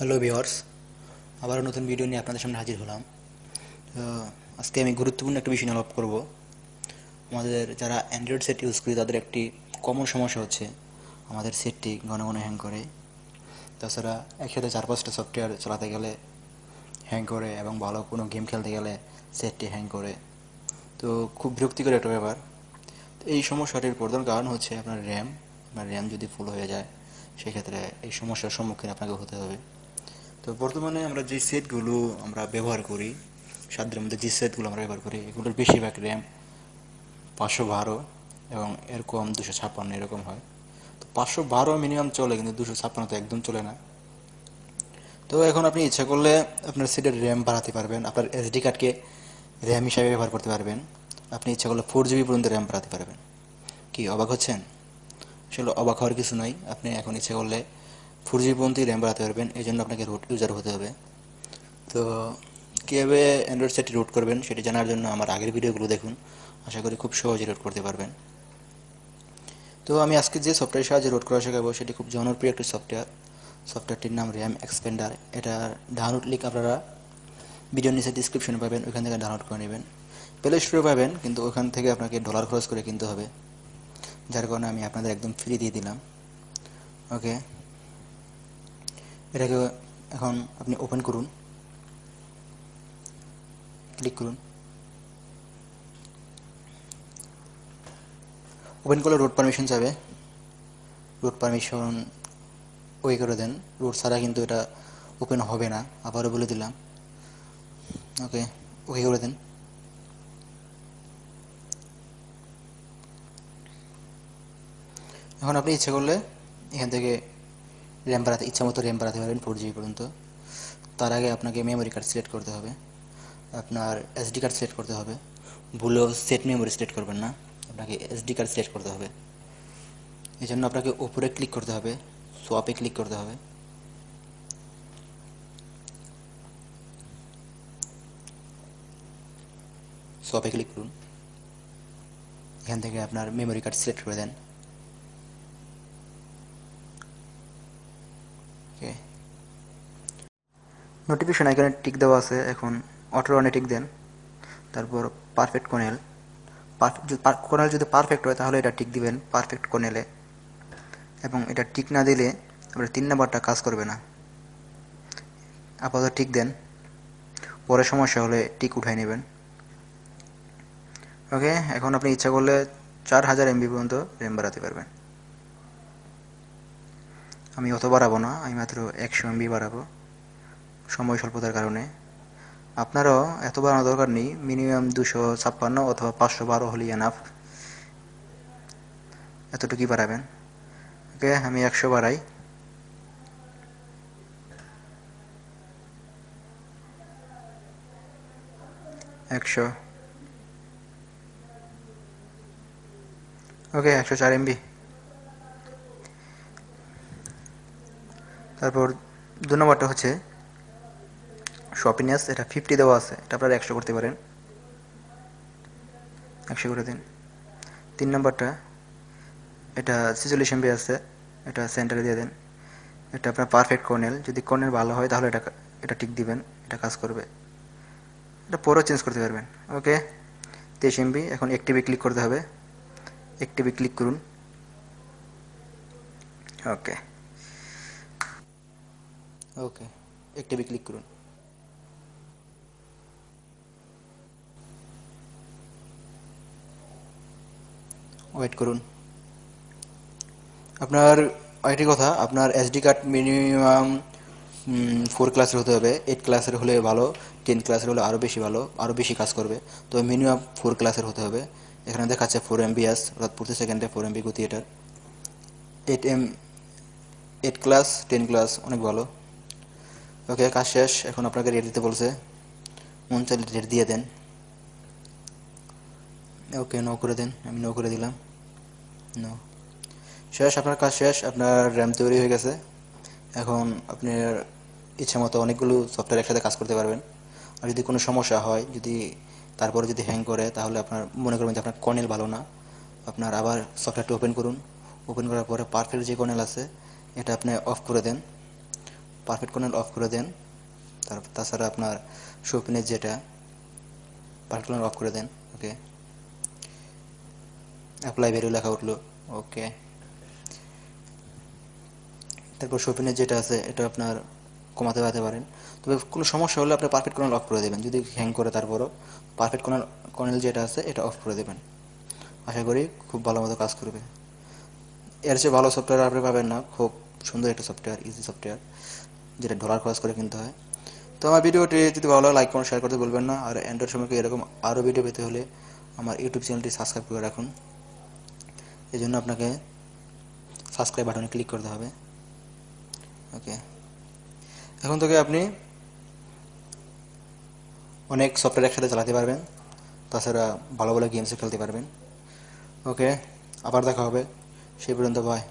Hello viewers আবার নতুন video নিয়ে আপনাদের সামনে হাজির হলাম। আজকে আমি গুরুত্বপূর্ণ একটা বিষয় আলাপ করব। আমাদের যারা অ্যান্ড্রয়েড সেট ইউজ করি, তাদের একটি কমন সমস্যা হচ্ছে আমাদের সেটটি ঘন ঘন হ্যাং করে। তাছাড়া একসাথে চার পাঁচটা সফটওয়্যার চালাতে গেলে হ্যাং করে এবং ভালো কোনো গেম খেলতে গেলে সেটটি হ্যাং করে। তো, খুব বিরক্তিকর একটা ব্যাপার। এই সমস্যাটির প্রধান কারণ হচ্ছে আপনার র্যাম আপনার র্যাম যদি ফুল হয়ে যায়, সেক্ষেত্রে এই সমস্যার সম্মুখীন আপনাকে হতে হবে। তো বর্তমানে আমরা যে সেটগুলো আমরা ব্যবহার করি, সাধ্যের মধ্যে যে সেটগুলো আমরা ব্যবহার করি, এগুলোর বেশিরভাগ র্যাম পাঁচশো বারো এবং এরকম দুশো ছাপ্পান্ন এরকম হয়। তো পাঁচশো বারো মিনিমাম চলে, কিন্তু দুশো ছাপ্পান্ন তো একদম চলে না। তো এখন আপনি ইচ্ছা করলে আপনার সেটের র্যাম বাড়াতে পারবেন, আপনার এসডি কার্ডকে র্যাম হিসাবে ব্যবহার করতে পারবেন। আপনি ইচ্ছা করলে ফোর জিবি পর্যন্ত র্যাম বাড়াতে পারবেন। কি, অবাক হচ্ছেন? আসলে অবাক হওয়ার কিছু নয় আপনি এখন ইচ্ছা করলে ফোর জিবি পর্যন্তই র্যাম বাড়াতে পারবেন এই জন্য আপনাকে রুট ইউজার হতে হবে। তো কীভাবে অ্যান্ড্রয়েড সেটটি রুট করবেন সেটি জানার জন্য আমার আগের ভিডিওগুলো দেখুন। আশা করি খুব সহজে রুট করতে পারবেন। তো আমি আজকে যে সফটওয়্যার সাহায্যে রুট করা শেখাবো, সেটি খুব জনপ্রিয় একটি সফটওয়্যার সফটওয়্যারটির নাম র্যাম এক্সপেন্ডার এটার ডাউনলোড লিঙ্ক আপনারা ভিডিও নিচে ডিসক্রিপশনে পাবেন ওইখান থেকে ডাউনলোড করে নেবেন। প্লে স্টোরে পাবেন, কিন্তু ওখান থেকে আপনাকে ডলার খরচ করে কিনতে হবে। যার কারণে আমি আপনাদের একদম ফ্রি দিয়ে দিলাম। ওকে এটাকে এখন আপনি ওপেন করুন। ক্লিক করুন। ওপেন করলে রুট পারমিশন যাবে। রুট পারমিশন ওই করে দেন। রুট ছাড়া কিন্তু এটা ওপেন হবে না। আবারও বলে দিলাম। ওকে ওকে করে দেন। এখন আপনি ইচ্ছে করলে এখান থেকে র্যাম বাড়াতে, ইচ্ছা মতো র্যাম বাড়াতে পারবেন ফোর জিবি পর্যন্ত। তার আগে আপনাকে মেমোরি কার্ড সিলেক্ট করতে হবে। আপনার এসডি কার্ড সিলেক্ট করতে হবে। ভুলেও সেট মেমোরি সিলেক্ট করবেন না। আপনাকে এসডি কার্ড সিলেক্ট করতে হবে। এই জন্য আপনাকে উপরে ক্লিক করতে হবে সোয়াপে ক্লিক করতে হবে। সোয়াপে ক্লিক করুন। এখান থেকে আপনার মেমোরি কার্ড সিলেক্ট করে দেন। নোটিফিকেশন আইকনে টিক দেওয়া আছে, এখন অটো অনে টিক দেন। তারপর পারফেক্ট কোনেল কোনেল যদি পারফেক্ট হয়, তাহলে এটা টিক দিবেন পারফেক্ট কোনেলে এবং এটা টিক না দিলে আপনার তিন নাম্বারটা কাজ করবে না। আপাতত টিক দেন। পরে সমস্যা হলে টিক উঠাই নেবেন। ওকে এখন আপনি ইচ্ছা করলে চার হাজার এমবি পর্যন্ত র্যাম বাড়াতে পারবেন। আমি অত বাড়াবো না, আমি মাত্র একশো এমবি বাড়াবো। সময় স্বল্পতার কারণে। আপনারও এত বাড়ানো দরকার নেই, মিনিমাম দুশো ছাপ্পান্ন অথবা পাঁচশো বারো হলেই এনাফ এতটুকুই বাড়াবেন। ওকে, আমি একশো বাড়াই। একশো। ওকে, একশো চার এমবি। তারপর দু নম্বরটা হচ্ছে শপিনেস এটা ফিফটি দেওয়া আছে, এটা আপনারা একশো করতে পারেন। একশো করে দিন। তিন নম্বরটা, এটা ছিচল্লিশ এমবি আছে, এটা সেন্টারে দিয়ে দেন। এটা আপনার পারফেক্ট কর্নেল যদি কর্নেল ভালো হয় তাহলে এটা এটা টিক দিবেন, এটা কাজ করবে। এটা পরেও চেঞ্জ করতে পারবেন ওকে তেইশ এমবি এখন একটিভি ক্লিক করতে হবে। একটিভি ক্লিক করুন। ওকে ওকে একটিভি ক্লিক করুন। ওয়েট করুন। আপনার আরেকটি কথা, আপনার এসডি কার্ড মিনিমাম ফোর ক্লাসের হতে হবে। এইট ক্লাসের হলে ভালো টেন ক্লাসের হলে আরও বেশি ভালো আরও বেশি কাজ করবে। তো মিনিমাম ফোর ক্লাসের হতে হবে। এখানে দেখাচ্ছে ফোর এম বিএস অর্থাৎ প্রতি সেকেন্ডে ফোর এমবি গতি এটার। Eight M eight class ten class অনেক ভালো। ওকে, কাজ শেষ। এখন আপনাকে রেট দিতে বলছে। মন চাইলে রেট দিয়ে দেন। ওকে নো করে দেন। আমি নো করে দিলাম। শেষ, আপনার কাজ শেষ, আপনার র্যাম তৈরি হয়ে গেছে। এখন আপনার ইচ্ছা মতো অনেকগুলো সফটওয়্যার একসাথে কাজ করতে পারবেন। আর যদি কোনো সমস্যা হয়, যদি তারপরে যদি হ্যাং করে, তাহলে আপনার, মনে করবেন যে আপনার কর্নেল ভালো না। আপনার আবার সফটওয়্যারটি ওপেন করুন। ওপেন করার পরে পারফেক্ট যে কর্নেল আছে, এটা আপনি অফ করে দেন। পারফেক্ট কর্নেল অফ করে দেন। তারপর, তাছাড়া আপনার শোপিনের যেটা পারফেক্ট কর্নার অফ করে দেন। ওকে অ্যাপ্লাই ভ্যালু লেখা উঠল ওকে তারপর শোপিনের যেটা আছে, এটা আপনার কমাতে পারতে পারেন। তবে কোনো সমস্যা হলে আপনি পারফেক্ট কর্নার অফ করে দেবেন। যদি হ্যাং করে তারপরও পারফেক্ট কর্নার কর্নেল যেটা আছে, এটা অফ করে দেবেন। আশা করি খুব ভালো মতো কাজ করবে। এর চেয়ে ভালো সফটওয়্যার আপনি পাবেন না। খুব সুন্দর একটা সফটওয়্যার ইজি সফটওয়্যার যেটা ডলার খরচ করে কিনতে হয়। তো আমার ভিডিওটি যদি ভালো লাগে লাইক করুন শেয়ার করতে বলবেন না। আর অ্যান্ড্রয়েড সম্পর্কে এরকম আরও ভিডিও পেতে হলে আমার ইউটিউব চ্যানেলটি সাবস্ক্রাইব করে রাখুন। এই জন্য আপনাকে সাবস্ক্রাইব বাটনে ক্লিক করতে হবে। ওকে এখন থেকে আপনি অনেক সফটওয়্যার একসাথে চালাতে পারবেন, তাছাড়া ভালো ভালো গেমসও খেলতে পারবেন। ওকে আবার দেখা হবে। সেই পর্যন্ত বাই